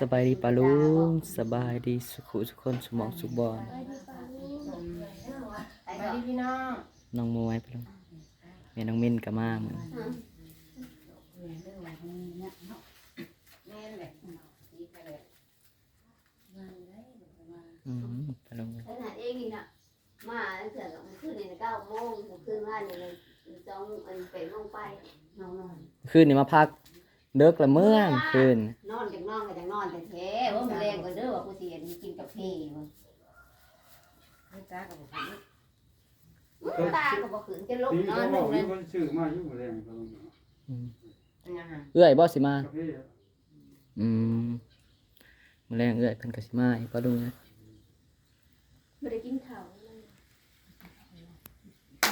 สบายดีปะลุงสบายดีสุขุสุขคนสมองสุขบอลไปดีพี่น้องน้องมวยปะลุงแม่น้องมินกับมาเหมือนแม่นแหละดีไปเลยอืมปะลุงขนาดเองนี่นะมาเสือกับมันขึ้นในเก้าโมงขึ้นว่าเนี่ยมันจ้องมันเป็นลงไปนอนนอนคืนนี้มาพัก เลิกละเมื่องคืนนอนจากนอนก็จากนอนแต่แท้ว่ามันแรงกว่าเด้อว่ากูเสียกินกาแฟมันไม่จ้ากับผมตาก็บอกขืนจะลุกตีนอเขานบลอกงเลมียคนซื้อมาอยู่แรงเขาอืมอันยังไงเอื้อยบ่สิมากาแฟอืมมื้อแรงเอื้อยเพิ่นก็สิมาอีกปะลุงนะไม่ได้กินข้าว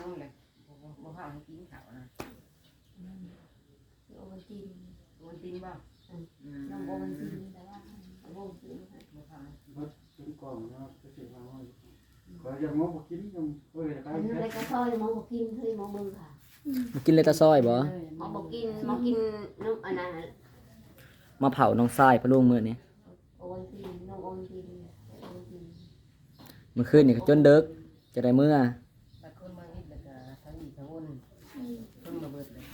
น้องเลยบ่ข้าวให้กินข้าวนะ โอวันติน วัน ตินบ่น้องโอวันตินแต่ว่าโอวันตินบ่ข้าวมาถึงกล่องนะก็ซื้อมาให้ขอยังงอกินยังเอ้ยใครอันนี้อะไรก็ซอยมองบอกกินเฮ้ยมองมึงค่ะมากินเลยตาซอยบ่มองบอกกินมองกินนุ่มอันนั้นมาเผาน้องทรายปะลุงมื้อนี้โอวันตินน้องโอวันตินโอวันตินเมื่อคืนนี่ก็จนเดึกจะได้เมื่อ แต่คนมาอีกแล้วก็ทั้งอีกทั้งวนคนมาเบิดเลย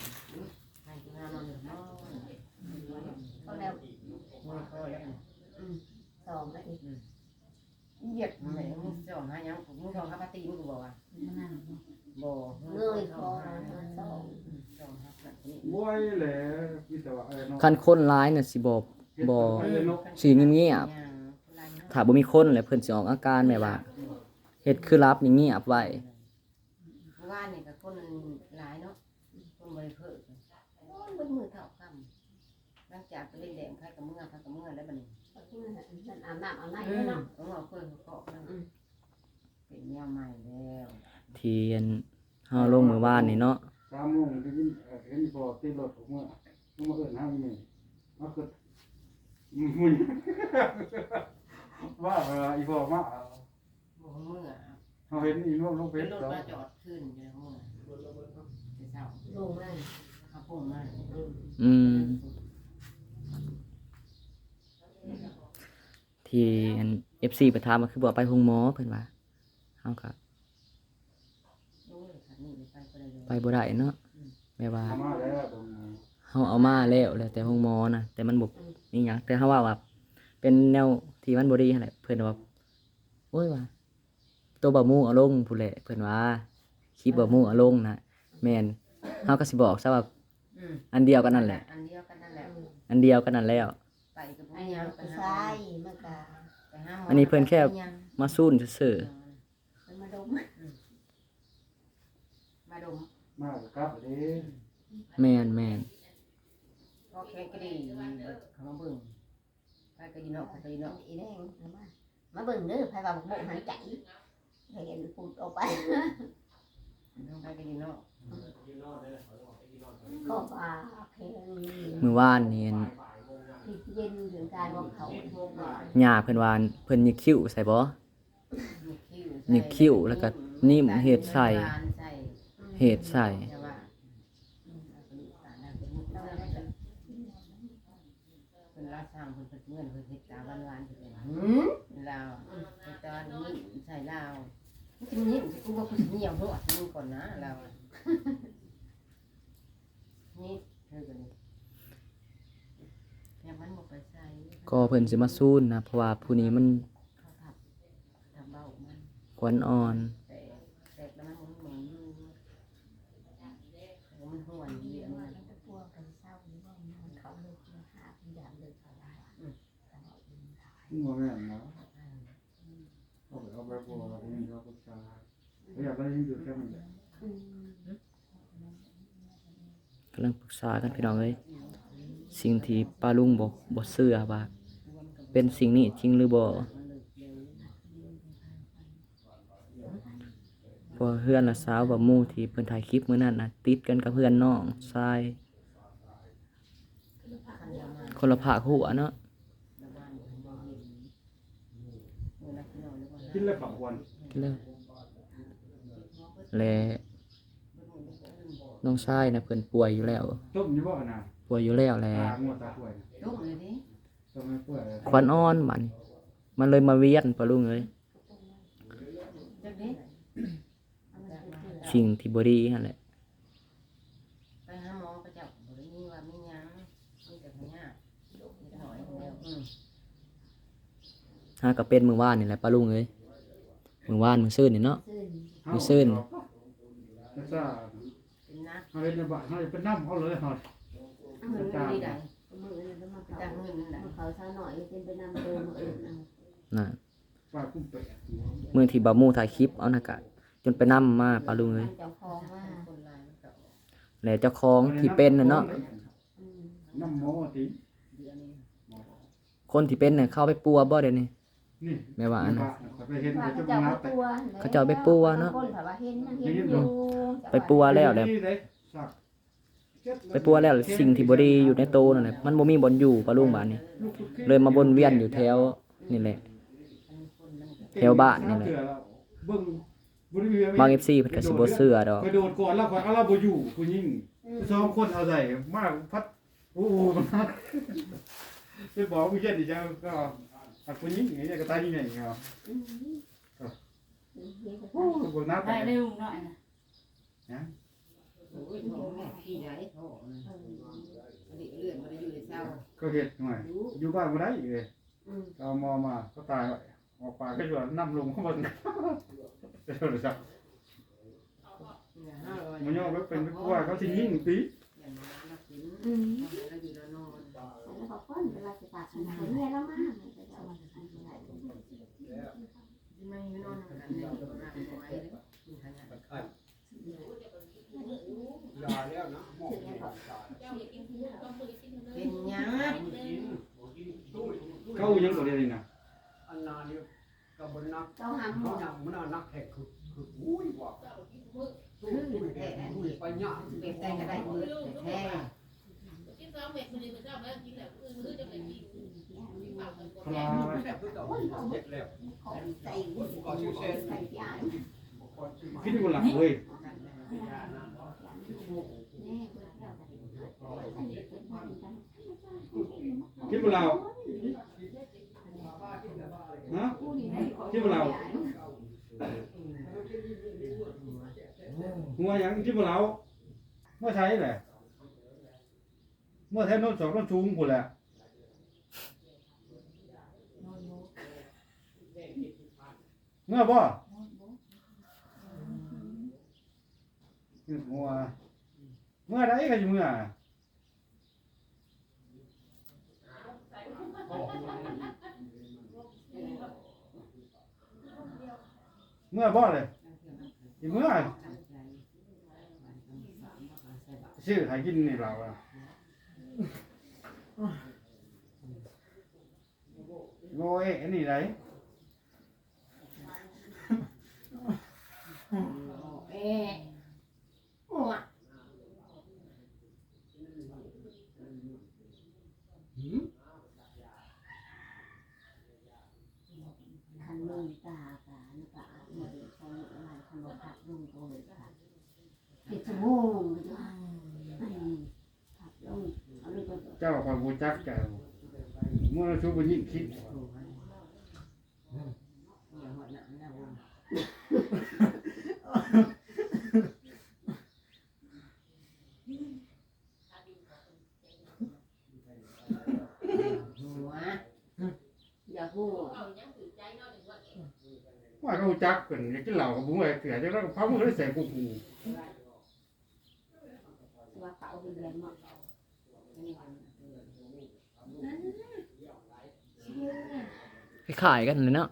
ให้กินน้ำนอนนอน ก็แล้ว มือเขาแล้ว สองนาที เหยียบแม่มึงจ่องหายังมึงจ่องหาปาตีมึงบอกว่าบ่เงยคอสองจ่องหาแบบนี้บ่อยแหละพี่แต่ว่าเออเนาะคันคนร้ายน่ะสิบ่บ่สิเงียบๆถ้าบ่มีคนแล้วเพิ่นสิออกอาการแบบว่าเฮ็ดคือรับนี่เงียบไว้เมื่อวานนี่ก็คนหลายเนาะคนบริเพิ่มโอ้ยเบิดมือเท่าคำหลัง จากไปเล่นแดงใครกับเมื่อใครกับเมื่อแล้วบัดนี้มันอาบน้ำอาบน้ำอืเลยมเนาะเอาเอาเพิ่นเขาเกาะแล้วเป็นแนวใหม่แล้วที่อันเฮาลงมื้อวานนี่เนาะสามโมงได้ยินเห็นพอตีรถออกมาต้องมาเอิ้นหาอีนี่มาคือมุนว่าอีพ่อมาบ่เมื่อเฮาเห็นอีน้องลงเพเป็นชรรถแล้วมาจอดขึ้นอยู่แล้วเมื่อไปเช้าลงเลยเขาปุ่มมาอืม ที่อัน FC ไปถามว่าคือบ่ไปโรงหมอเพิ่นว่าเฮาก็โอ้ยขันนี่ไปไปเลยไปบ่ได้เนาะแม่ว่าทำมาแล้วตรงนี้เฮาเอามาแล้วแล้วแต่โรงหมอนะแต่มันบ่มีหยังแต่เฮาว่าว่าเป็นแนวที่มันบ่ดีหั่นแหละเพิ่นว่าโอ้ยว่าตัวบ่หมู่เอาลงพู้นแหละเพิ่นว่าคลิปบ่หมู่เอาลงนะแม่นเฮาก็สิบอกซะว่าอืมอันเดียวกันนั่นแหละอันเดียวกันนั่นแหละอันเดียวกันนั่นแล้ว ไปกับอันผู้นี้ยังไปผู้หาชายมันก็ไปหาหมอันนี้เพิ่นแค่มาซูนซื่อมันมาดมมาดมมากับเด้ๆแม่นแม่นก็แค่กระดีเขามาเบิ่งไปกระดีเนาะไปกระดีเนาะอีแดงมามาเบิ่งเด้อไผว่าบ่หันใจเห็นพูดออกไปน้องไปกระดีเนาะก็ว่าเพลงมื้อวานนี่อันที่ เย็นถึงการบอกเขาย่าเพิ่นว่าเพิ่นยิกคิ้วใส่บ่นี่คิ้วแล้วก็นิ่มเห็ดใส่เฮ็ดใส่เป็นราชางคนเป็นเงินคนเฮ็ดตาหวานๆเป็นลาวตอนนี้ใส่ลาวมันจะนี่กูว่ากูสิเหนียวหัวมึงก่อนนะลาวนี่เธอกันนี่แค่มันบ่ไปใส่ ก็เพิ่นสิมาซูนนะเพราะว่าผู้นี้มันเขาทับทำเบ้ามันขวัญอ่อนแต่แต่แล้วมันหมุนอยู่มันห่วนดีอันนั้นพวกกันเศร้านี่ว่ามันเขาเลยหาอย่างเลยเขาได้บ่แม่นนะเอาไปเอาไปบ่ได้ยินเขาพูดจาอยากได้ยินอยู่แค่นี้แหละกำลังปรึกษากันพี่น้องเอ้ย สิ่งที่ป้าลุงบอกบ่เชื่อว่า เป็นสิ่งนี้จริงหรือบ่เพอเพื่อนละสาวบ่หมู่ที่เพิ่นถ่ายคลิปมื้อนั้นน่ะติดกันกับเพื่อนน้องชายคนละภาคหัวเนาะกินแล้วขับวันแล้วและน้องชายน่ะเพิ่นป่วยอยู่แล้วต้มอยู่บ่น่ะ ป่วยอยู่แล้วแหละตางัวตาป่วยลูกเลยดิต้มให้เปื่อยควันอ่อนมัน มันเลยมาเวียนปะลุงเอ้ยจักนี้สิ่งที่บ่ดีนั่นแหละไปหาหมอก็เจ้าบ่ได้มีว่ามีหยังมีแต่พญานิดหน่อยแล้วอืมหาก็เป็นมื้อวานนี่แหละปะลุงเอ้ยมื้อวานมื้อซื่นนี่เนาะซื่นมีซื่นไม่ทราบเป็นนักเฮาเฮ็ดในบ้านเฮาเป็นน้ำเขาเลยเฮา เงินไม่ได้มืออื่นก็มาเขาจากเงินนั่นแหละมาเขาเช้าหน่อยเป็นไปนำเดิมมืออื่นเอาน่ะป้ากุ้งเป็ดมื้อที่บ่าวมูถ่ายคลิปเอานะกะจนไปนํมาปะลุงเอ้ยเจ้าของว่าคนลายมันก็แล้วเจ้าของที่เป็นน่ะเนาะอืมน้ำหมอติคนที่เป็นน่ะเข้าไปปัวบ่เดี๋ยวนี้นี่แม่ว่าอันนั้นไปเห็นว่าเขาเจ้านัไปปัวเขาเจ้าไปปัวเนาะ คนแบบว่าเห็นนะเห็นอยู่ไปปัวแล้วแหละ นี่เลยสัก ไปปัวแล้วสิ่งที่บ่ดีอยู่ในโตนั่นแหละมันบ่มีบ่อนอยู่ปะลุงบาดนี้เลยมาวนเวียนอยู่แถวนี่แหละแถวบ้านนี่แหละเบิ่งบ่ได้มีอะไรบาง FC เพิ่นก็สิบ่เชื่อดอกกระโดดก่อนแล้วข่อยเอาเราบ่อยู่ผู้หญิงสองคนเอาใส่มากพัดโอ้โหมันไปบอกผู้เชี่ยวดีจังก็อักผู้หญิงอย่างเงี้ยก็ตายยังไงเนาะอืมเห็นเขาโอ้บ่นับได้เร็วหน่อยนะโอ้ยโถ่แม่พี่ไหนโถ่นะอันนี้เลื่อนบ่ได้อยู่ในเศร้าก็เฮ็ดหน่อยอยู่บ้านบ่ได้อีกเลยอืมเอามอมาก็ตายไว้ออกปากก็อยู่นำลงข้างบนเดี๋ยวจะห้าร้อยมันย่อไปเป็นผู้ว่าเขาสิยิงตีอย่างน้อยนักกินอืมแล้วอยู่แล้วนอนแล้วเขาคนเวลาจะตัดอันนั้นเนี่ยแล้วมามันจะเอามาทำอะไรไม่นอนกันเลยนั่งไว้เลยกิน ขนาดเป็นหยังเขายังตัวเดียวนี่นะอันนั้นนี่ก็บนนักเจ้าหำหมมันดนักมันนักแข่งคือคืออุ้ยว่าคือแต่อุ้ยไปยากเป็นแต่ก็ได้มือแท้พลาแค่เพื่อเอาเจ็ดแล้วใส่ใส่ยาคิดอยู่หลังเว้ย คิดว่าเราฮะคิดว่าเราหัวยังคิดว่าเราเมื่อใช้แหละเมื่อแท้นนสองโน้นชูงกูแหละเมื่อบ่หัว เมื่อไรกันอยู่เมื่อเมื่อบ่เลยอีเมื่อชื่อใครกินนี่เราอะโง่เอ๊ะอันนี้ไร เอ๊ะหัว คันมือตาตาแล้วก็อาบมือใช้อะไรคันบอกผักลงตัวเลยค่ะปิดจมูกด้วยผักลงเอาลูกก็ เจ้าความบูจักแกเมื่อเราชูบุญยิ่งคิดอย่าหัวหนังนะวหัวอย่าหู้ว่าเขาจักเป็นอยากกินเหล้ากับบุ้งอะไรเกลือจะแล้วพักมือได้ใส่กูกูว่าเขาเป็นเรียนมา คล้ายๆกันเลยเนาะ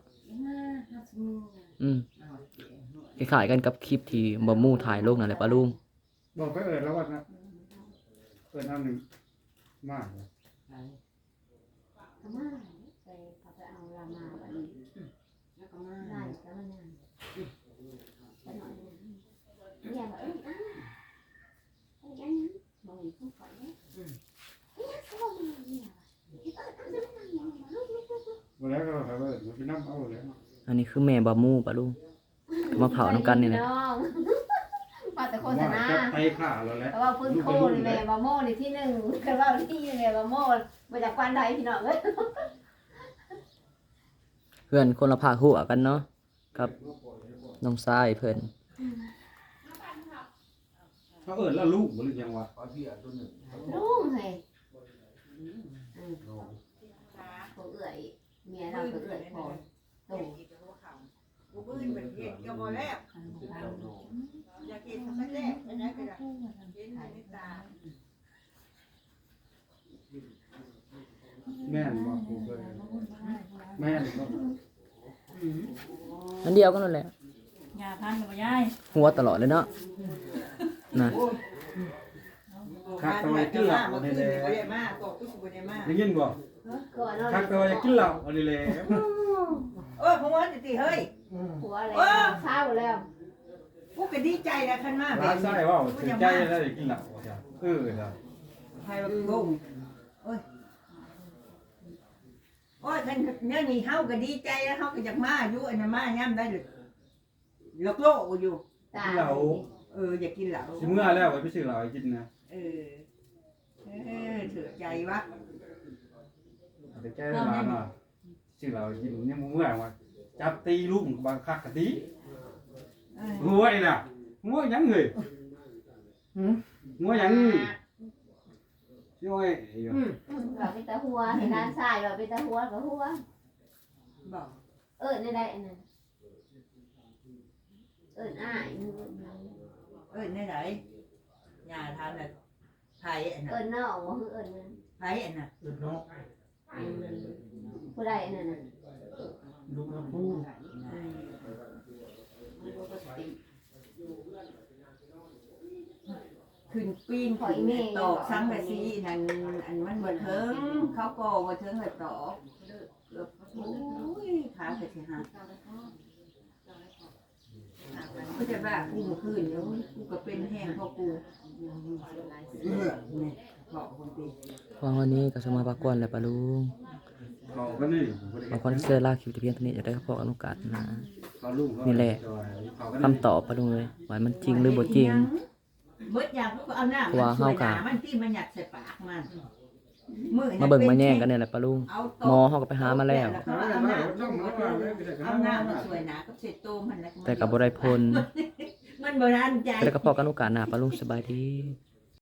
อืมคล้ายๆกันกับคลิปที่บ่าวหมู่ถ่ายลงนั่นแหละปะลุงบอกไปเอิญแล้วว่านะเอิญอันหนึ่งมากทำไมใส่เขาไปเอาลามาแบบนี้ แล้วก็มา ได้ก็มันยังแต่หน่อยนึงเนี่ยแบบเอ้ยอ้าไอ้ยังมองผู้ฝ่ายเนี่ยไอ้ยังเขาบอกมันเนี่ยไอ้เออทำไมมันยังไงลูกลูกลูก วันแล้วก็ไปเอิญมันเป็นน้ำเอาเลย อั นนี้คือแม่บ่าวหมู่ปะลุงก็มาเผานํกันนี่แหละมาแต่โฆษณาจะไปข่าแล้วแหละแต่ว่าพื้นโคนี่แม่บะโม่ในที่หนึ่งคือว่าที่แม่บะโม่มาจากควันใดพี่น้องเอ้ยพื่อนคนละภาคหัวกันเนาะกับน้องชายเพิ่นเขาเอิ้นแล้วลูกบ่หรือยังวะขอเบี้ยตัวหนึ่งลุงเฮ้ยอืมเขาเอื่อยเมียเราก็เอื่อยพอโต กูบื้นเป็นเห็ดก็บ่แล้วอยากกินสักแรกนะก็ได้กินในตาแม่นบ่กูเคยแม่นบ่อันเดียวกันนั่นแหละ ยาพันกับยายหัวตลอดเลยเนาะนะคักตะไว้กินเหล้าอันนี้แหละบ่ได้มาก็กูสิบ่ได้มาได้ยินบ่ก่อนเราคักตะไว้กินเหล้าอันนี้แหละ เออผมว่าติเฮ้ยหัวอะไรเช้าแล้วกูก็ดีใจนะคันมาร้านไส้ว่าถึงใจแล้วได้กินเหล้าว่าจ้ะเออจ้ะไทยงงโอ้ยโอ้ยคันเนี่ยนี่เฮาก็ดีใจแล้วเฮาก็อยากมาอยู่อันนั้นมาย่ํได้เลยลกโลกอยู่ตากินเหล้าเอออยากกินเหล้าสิเมื่อแล้วไปซื้อเหล้าให้กินนะเออเออเถือใจวะแต่แก้ร้านน่ะ ซื้อเหล้าให้กินเนี่ยมื้อเมื่อว่าจับตีลูกบางคักกะตีเออหัวไอ้น่ะหัวหยังเอ้ยหัวหยังช่วยอยู่อืมเราไปตาหัวเห็นด้านซ้ายเราไปตาหัวกับหัวบอกเออในใดอันนั้นเอออ้ายเอ้ยในไหนยาทานน่ะไผอันเผู้ใดนนั้นน่ะลูกผู้ขึ้นปีนขึ้นตอกสังกะสีนั่นอันมันบ่เทิงเขาก็บ่เทิงเลยตอกเกือบโอ้ยขาก็สิหักก็จะว่ากูเมื่อคืนเดี๋ยวกูก็เป็นแห้งเพราะกูเออนี่บอกคนตี ฟังวันนี้ก็สมาปากวนแล้วปะลุงเขาก็นี่บางคนเสื้อลากคลิปที่เพียงเท่านี้จะได้พออนุกาสนะเขาลูกเขานี่แหละเขาก็คำตอบปะลุงเลยว่ามันจริงหรือบ่จริงเบิดอย่างกูก็เอาหน้าเพราะว่าเฮาก็มันที่มันหยัดใส่ปากมันมือมาเบิ่งมาแย่งกันเนี่ยแหละปะลุงเอาหมอเขาก็ไปหามาแล้วเขาเอาหน้าเอาหน้ามาสวยหนากับเศษโตมันแล้วแต่กับบ่ได้ผลมันโบราณใจแต่ก็พอกันโอกาสหน้าปะลุงสบายดีเ